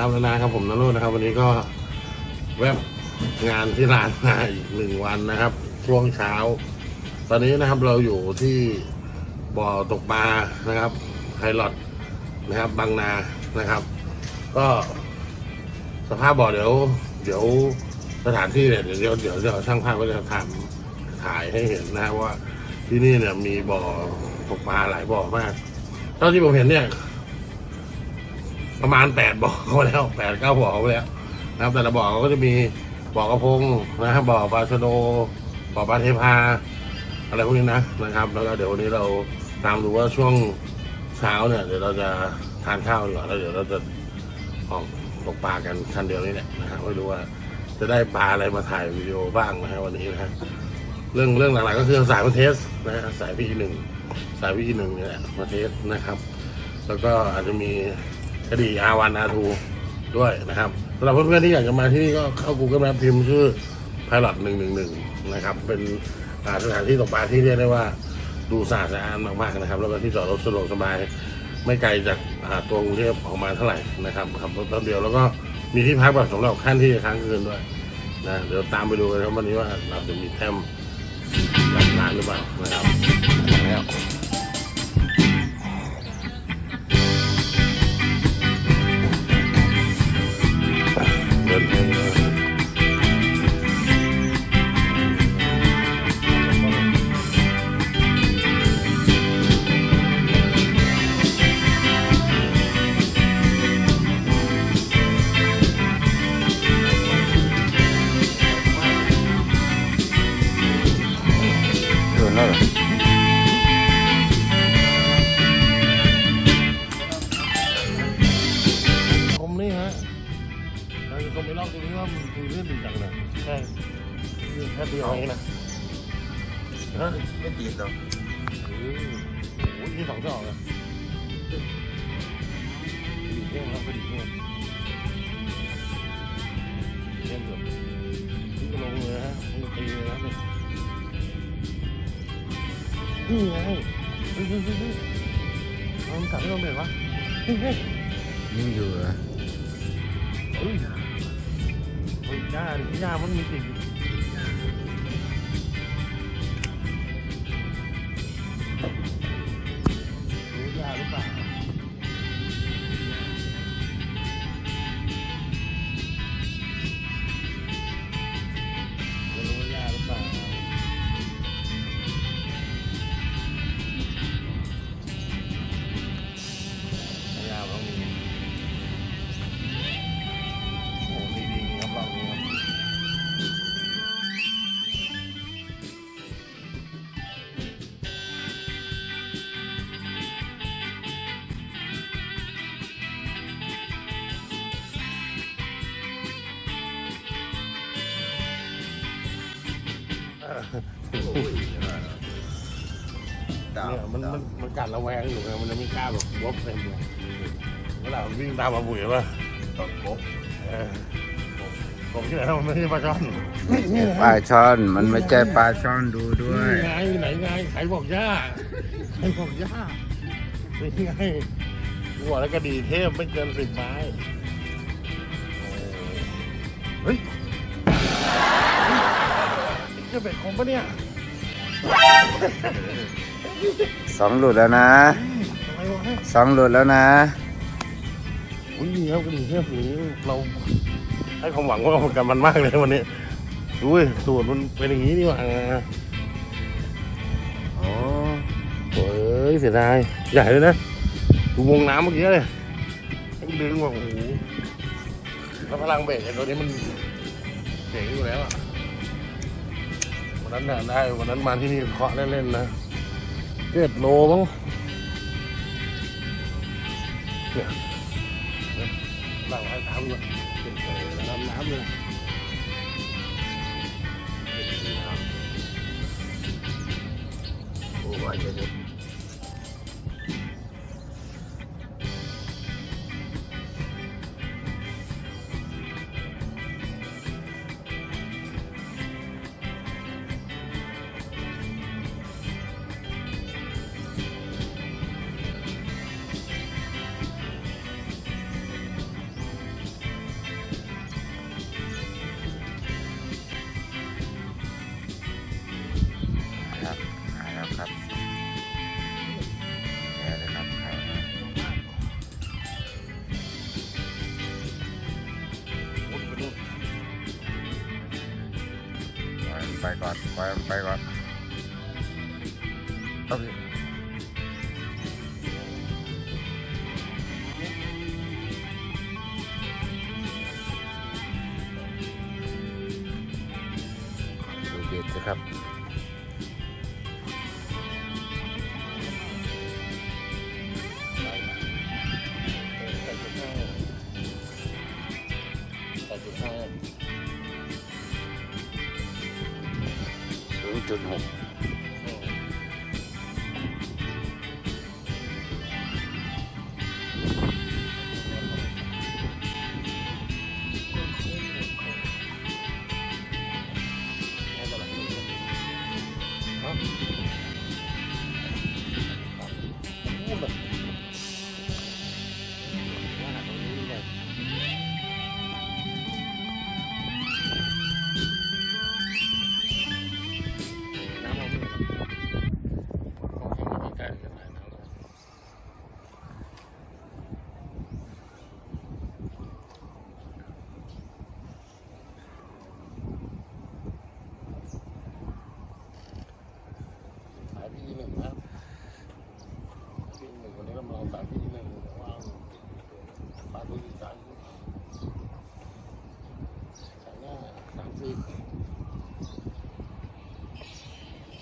ครับนานาครับผมนรุนะครับ วันนี้ก็แวบงานที่ร้านมาอีกหนึ่งวันนะครับ ช่วงเช้า ตอนนี้นะครับเราอยู่ที่บ่อตกปลานะครับไฮลอดนะครับบางนานะครับ ก็สภาพบ่อเดี๋ยว เดี๋ยวสถานที่เนี่ยเดี๋ยวเดี๋ยวเดี๋ยวเดี๋ยวช่างภาพก็จะทำถ่ายให้เห็นนะครับว่าที่นี่เนี่ยมีบ่อตกปลาหลายบ่อมากเท่าที่ผมเห็นเนี่ย ประมาณแปดบ่อเขาแล้วแปดเก้าบ่อเขาแล้วนะครับแต่ละบ่อเขาก็จะมีบ่อกระพงนะครับบ่อปลาชะโดบ่อปลาเทพาอะไรพวกนี้นะนะครับ แล้วก็เดี๋ยววันนี้เราตามดูว่าช่วงเช้าเนี่ยเดี๋ยวเราจะทานข้าวก่อนแล้วเดี๋ยวเราจะออกตกปลากันคันเดียวนี้แหละนะฮะไม่รู้ว่าจะได้ปลาอะไรมาถ่ายวิดีโอบ้างนะฮะวันนี้นะฮะเรื่องเรื่องหลักๆก็คือสายมาเทสนะฮะสายพีหนึ่งสายพีหนึ่งเนี่ยแหละมาเทสนะครับ แล้วก็อาจจะมี คดีอาวันอาทูด้วยนะครับสำหรับเพื่อนๆที่อยากจะมาที่นี่ก็เข้า Google Map พิมพ์ชื่อ Pilot 111 นะครับ เป็นสถานที่ตกปลาที่เรียกได้ว่าดูสะอาดสะอ้านมากๆนะครับ แล้วก็ที่จอดรถสะดวกสบาย ไม่ไกลจากตัวกรุงเทพออกมาเท่าไหร่นะครับขับรถแป๊บเดียวแล้วก็มีที่พักแบบสำหรับขั้นที่จะค้างคืนด้วยนะเดี๋ยวตามไปดูกันครับวันนี้ว่าเราจะมีแต้มกับร้านหรือเปล่านะครับแล้ว เนี่ไงเฮ้ยเฮ้ยเฮ้ยเฮ้ยเอามันกัดให้เราเห็นวะเฮ้ยเฮ้ยยิ่งอยู่เหรอ เฮ้ยเฮ้ยหน้าดิหน้ามันมีสิ่ง เออดาวเนี่ยมันมันมันกัดระแวงอยู่ไงมันจะไม่กล้าแบบวบเต็มเลยเวลามันวิ่งตามมาบุ๋ยป่ะตกกบเออผมคิดว่ามันไม่ใช่ปลาช่อนปลาช่อนมันไม่ใช่ปลาช่อนดูด้วนี่ยไงไหนไงใครบอกย่าใครบอกย่านี่ไงหัวแล้วก็ดีเทพไม่เกินสิบไม้ จะเป็ดคมปะเนี่ยสองหลุดแล้วนะทำไมวะสองหลุดแล้วนะอุ้ยดีครับกระดิ่งเทพนี้เราให้ความหวังว่ากับมันมากเลยวันนี้ดูดิสูตรมันเป็นอย่างนี้ดีกว่าโอ้โอ้ยเสียดายใหญ่เลยนะดูวงน้ำเมื่อกี้เลยมันดึงแบบโอ้โหแล้วพลังเบรกไอ้ตัวนี้มันเจ๋งอยู่แล้วอะ วันนั้นน่ะได้วันนั้นมาที่นี่เคาะเล่นๆนะเจ็ดโลมั้งเนี่ยเราให้ทำเลยเป็นเลยดำน้ำเลยโอ้ยเดี๋ย ก่อนปล่อยมันไปก่อนโอเคดูเบ็ดสิครับ ศูน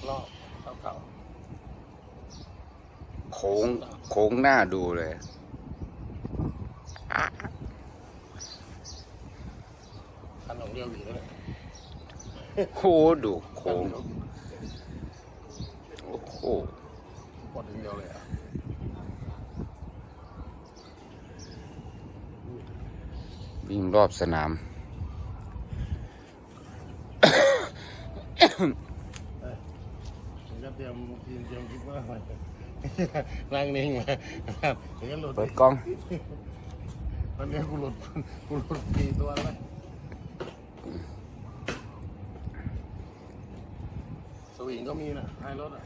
รอบเก่าโค้งโค้งหน้าดูเลยๆคันของเรียวหลีแล้วเนี่ยโหดูโค้งโอ้โหปอดอย่างเดียวเลยอะวิ่งรอบสนาม ผมจะเตรียมทีมเตรียมคิดว่าอะไรนั่งนิ่งมาถึงจะหลุดเปิดกล้อง ตอนนี้กูหลุดกูหลุดกี่ตัวแล้วสวิงก็มีนะท้ายรถอะ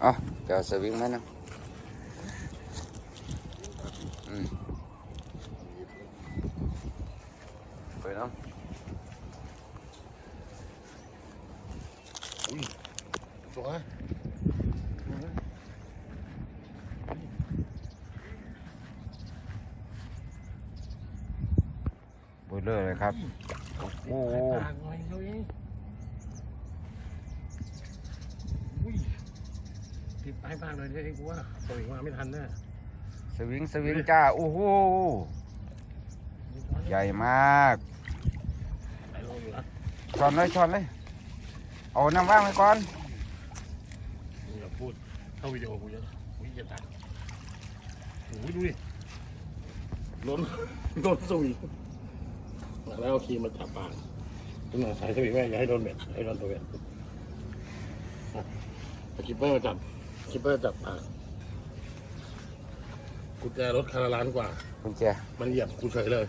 เอ๋อเดี๋ยวสวิงไหมนะอืมเปิดเนาะ สวยเปิดเลยเลยครับ โอ้โหปากหน่อยเขาเองอุ้ยติดให้ปากหน่อยดิกูว่าสวิงมาไม่ทันแน่สวิงสวิงจ้า โอ้โห ใหญ่มากไหลลงอยู่นะช้อนเลยช้อนเลย เอาน้ำว่างไว้ก่อนมึงอย่าพูดเข้าวิดีโอกูเยอะอุ้ยจะตัดโอ้ยดูดิล้นล้นสวิงแล้วเอาครีมมาจับปากคุณหน่อยใส่สวิงแม่อย่าให้โดนเบ็ดให้โดนตัวเบ็ดอะเอาคิปเปอร์มาจับคิปเปอร์จับปากกุญแจรถคันละล้านกว่า กุญแจมันเหยียบกูเฉยเลย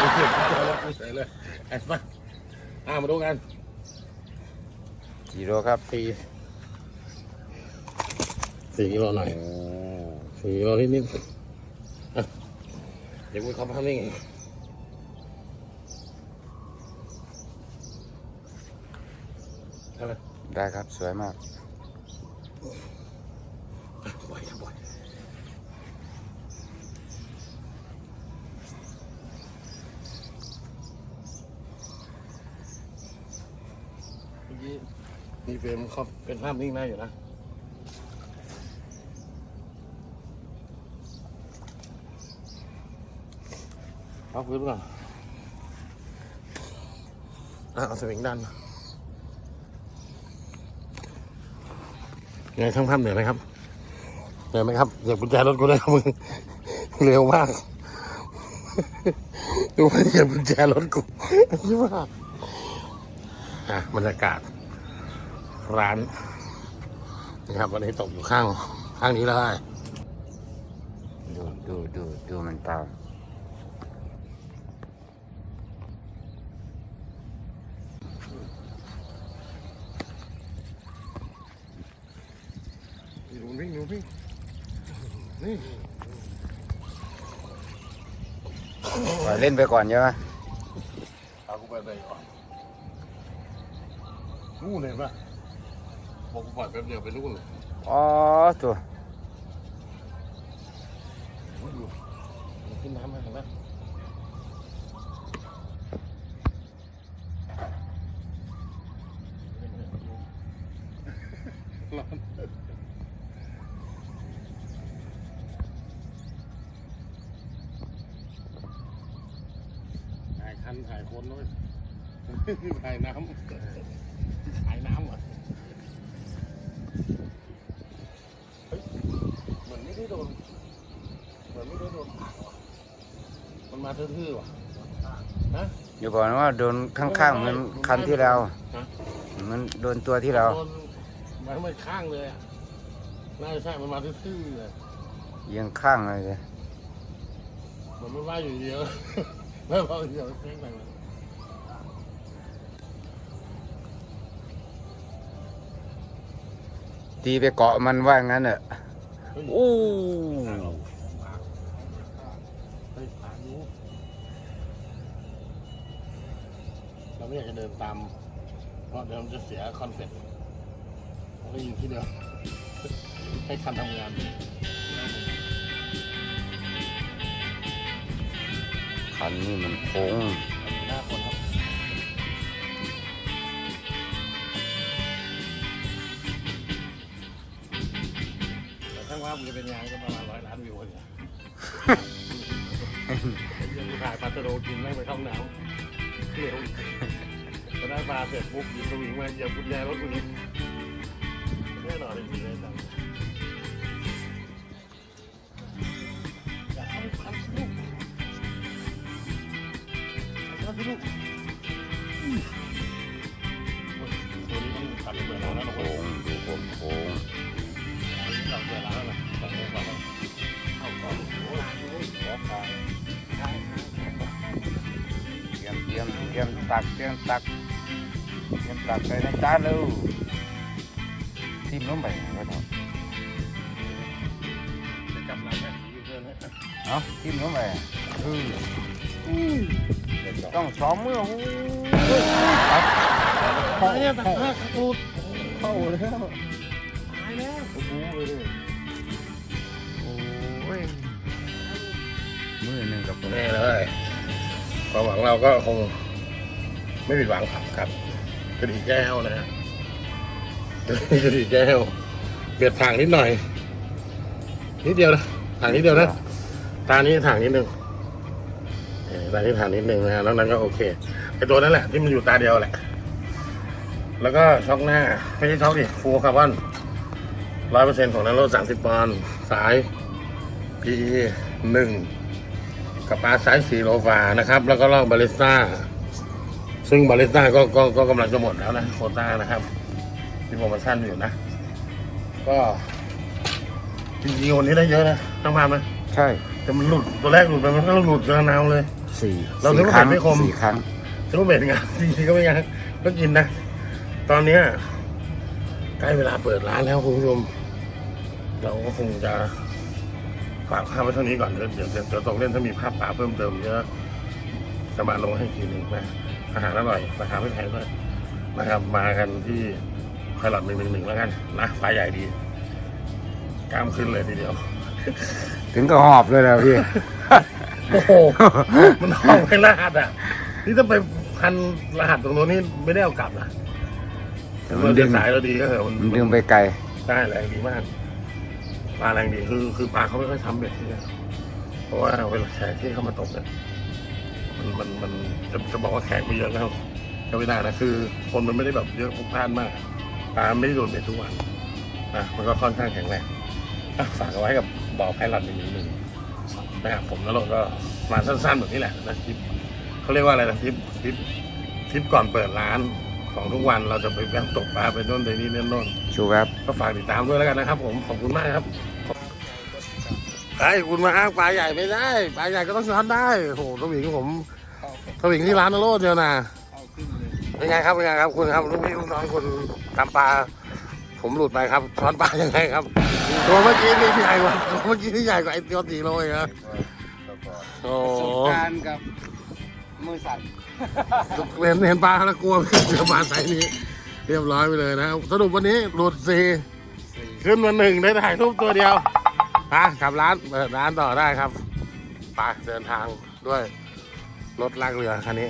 มันเหยียบกุญแจรถกูเฉยเลยไอ้มาอ่ามาดูกัน กี่โลครับสี่สี่กิโลหน่อยโอ้สี่กิโลนิดนิดอะเดี๋ยวกูขับภาพนิ่งใช่ไหมได้ครับ สวยมากอะปล่อยครับปล่อยเมื่อกี้ มีเฟรมเขาเป็นภาพนิ่งได้อยู่นะเอาพื้นก่อนเอาสวิงดันไงช่างภาพเหนื่อยไหมครับเหนื่อยไหมครับเดี๋ยวกุญแจรถกูได้ครับมึงเร็วมากดูมันเหยียบกุญแจรถกูยี่ว่าอะบรรยากาศ ร้านนะครับวันนี้ตกอยู่ข้างข้างนี้เลยดูดูดูดูมันเปล่าหนูวิ่งหนูวิ่งนี่ปล่อยเล่นไปก่อนใช่ไหมไปไหนก่อนนู่นเห็นปะ บอกกูปล่อยแป๊บเดียวไปนู่นเลยอ๋อตัวโอ้ยดูมันขึ้นน้ำมาเห็นปะร้อนถ่ายคันถ่ายคนด้วยถ่ายน้ำถ่ายน้ำเหรอะเฮ้ยเหมือน ไม่ได้โดนเหมือนไม่ได้โดนผางว่ะมันมาทื่อๆว่ะฮะอย่าบอกนะว่าโดนข้างๆเหมันคันที่เรา ฮะมันโดนตัวที่เรา โดนมันไม่ข้างเลยอะน่าจะใช่มันมาทื่อๆเลยเอียงข้างเลยเลยเหมันไม่ว่าอยู่เดียว แล้วเราเดียวเพ่งไปเลยตีไปเกาะมันว่างั้นเนอะ เฮ้ยอู้เราไม่อยากจะเดินตาม เพราะเดี๋ยวมันจะเสียคอนเซ็ปต์เราก็ยู่ที่เดิมให้คันทำงานคันนี้มันโค้ง มันจะเป็นงานก็ประมาณร้อยล้านวิวเนี่ยยังถ่ายปลาตะโดกินแม่งไปเข้าห้องน้ำเร็วพอได้ปลาเสร็จปุ๊บหยิบสวิงมาเหยียบกุญแจรถกูนี่แน่นอนจริงๆเลยจังอย่ ตักเตรียมตักเตรียมตักใส่ในจานเลยทิ่มลงไปก็เถอะจะกำลังให้ยืนเดินให้เอาทิ่มลงไปอือต้องสองมือหูตักตายแล้วตัดผ้าตูดเข้าแล้วตายแล้วโอ้โหเลยโอ้ยมือหนึ่งกับนี่เลยความหวังเราก็คง ไม่ผิดหวังครับกระดิ่งแก้วนะฮะกระดิ่งแก้วเบียดทางนิดหน่อย นิดเดียวนะทางนิดเดียวนะตานี้ทางนิดนึงเออตานี้ทางนิดนึงนะฮะแล้วนั้นก็โอเคไอตัวนั้นแหละที่มันอยู่ตาเดียวแหละ แล้วก็ช็อกหน้าไม่ใช่ช็อกดิฟูคาร์บอนร้อยเปอร์เซ็นต์ของนั้นรถสามสิบปอนด์สายพีหนึ่งกับปลาสายสีโลฟานะครับ แล้วก็ลอกบาริสต้า ซึ่งบาริสต้าก็ก็ก็กำลังจะหมดแล้วนะโควต้านะครับที่โปรโมชั่นอยู่นะ ก็จริงๆวันนี้ได้เยอะนะต้องมาไหมใช่แต่มันหลุดตัวแรกหลุดไปมันก็หลุดกระนาวเลย สี่เรานึสี่กว่าครั้งไม่คม สี่ครั้งถือว่าเบ็ดงานจริงๆก็ไม่งานก็กินนะ ตอนเนี้ยใกล้เวลาเปิดร้านแล้วคุณผู้ชมเราก็คงจะฝากภาพไว้เท่านี้ก่อนเดี๋ยวเดี๋ยวเดี๋ยวเดี๋ยวตรงเล่นถ้ามีภาพป่าเพิ่มเติมเยอะจะมาลงให้อีกทีหนึ่งนะ อาหารอร่อยราคาไม่แพงด้วยนะครับ มากันที่ไพลอตหนึ่งหนึ่งหนึ่งแล้วกันนะปลาใหญ่ดีกล้ามขึ้นเลยทีเดียว ถึงก็หอบเลยแล้วพี่ โอ้โห มันห้องไปรหัสอะ นี่ถ้าไปพันรหัสตรงโน้นนี่ไม่ได้เอากลับนะแต่มัเรานเดิดึนงสายเราดีก็เหอะมันดึงไปไกลได้แรงดีมากปลาแรงดีคือคือปลาเขาไม่ค่อยทำเบ็ดที่นี่เพราะว่าเวลาแขกที่เข้ามาตกเนี่ย มันมันมันจะจะบอกว่าแขกไม่เยอะแล้วก็ไม่ได้นะคือ คนมันไม่ได้แบบเยอะพลุกพล่านมากปลาไม่ได้โดนเบ็ดทุกวันนะมันก็ค่อนข้างแข็งแรงอะฝากเอาไว้กับบ่อไพลอตหนึ่งหนึ่งนะครับผมแล้วเราก็มาสั้นๆแบบนี้แหละนะทริปเขาเรียกว่าอะไรนะทริปทริปทริปก่อนเปิดร้านของทุกวันเราจะไปแวะตกปลาไปโน่นไปนี่นั่นโน่นชูแวบก็ฝากติดตามด้วยแล้วกันนะครับ ผมขอบคุณมากครับ ไอ้คุณมาอ้างปลาใหญ่ไม่ได้ปลาใหญ่ก็ต้องช้อนได้โอ้โหสวิงผมสวิงที่ร้านนโรดเดียวนะเป็นไงครับเป็นไงครับคุณครับลูกพี่ลูกน้องคุณทำปลา ผมหลุดไปครับช้อนปลายังไงครับตัวเมื่อกี้นี่ใหญ่กว่าตัวเมื่อกี้นี่ใหญ่กว่าไอ้ตัวตีโลเองนะโอ้สงการกับมือสั่นเห็นเห็นปลาแล้วกลัวเจอปลาไซส์นี้ เรียบร้อยไปเลยนะครับสรุปวันนี้หลุดสี่ขึ้นมาหนึ่งได้ถ่ายรูปตัวเดียว ไปกลับร้านเปิดร้านต่อได้ครับไปเดินทางด้วยรถลากเรือคันนี้